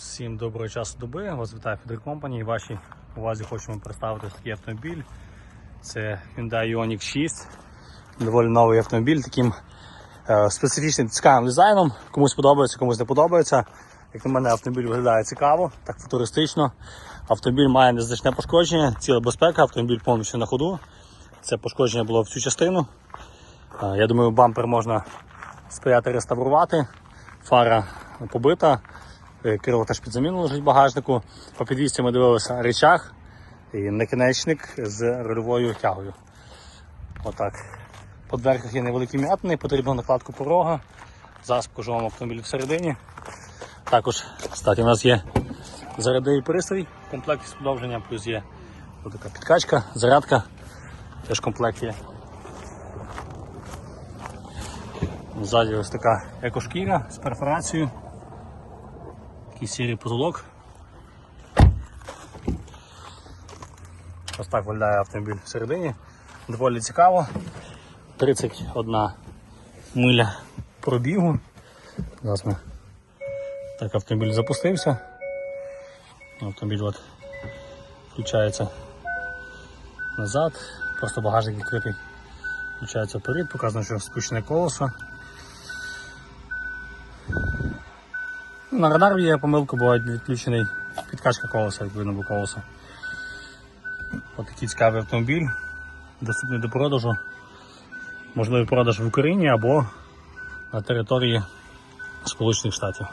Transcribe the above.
Всім доброго часу доби. Вас вітає Федер Компанії. Вашій увазі хочемо представити такий автомобіль. Це Hyundai Ioniq 6. Доволі новий автомобіль, таким е, специфічним цікавим дизайном. Комусь подобається, комусь не подобається. Як на мене, автомобіль виглядає цікаво, так футуристично. Автомобіль має незначне пошкодження, ціла безпека, автомобіль повністю на ходу. Це пошкодження було в цю частину. Е, Я думаю, бампер можна сприяти реставрувати. Фара побита, е, крило теж під заміну лежить в багажнику. По підвісці ми дивилися речах і накінечник з рульовою тягою. Отак. По дверках є невеликі м'ятини, потрібна накладку порога. Зараз покажу вам всередині. Також, кстати, у нас є зарядний пристрій, в комплекті з подовження, плюс є така підкачка, зарядка, теж в комплекті є. Ззаді ось така екошкіра з перфорацією. Такий сірий позолок. Ось так виглядає автомобіль всередині. Доволі цікаво. 31 миля пробігу. Зараз ми так автомобіль запустився. Автомобіль от включається назад. Просто багажник відкритий. Включається вперед, показано, що спущене колесо. На радар є помилка, буває відключений підкачка колеса, відповідно до колеса. Ось такий цікавий автомобіль, доступний до продажу. Можливий продаж в Україні або на території Сполучених Штатів.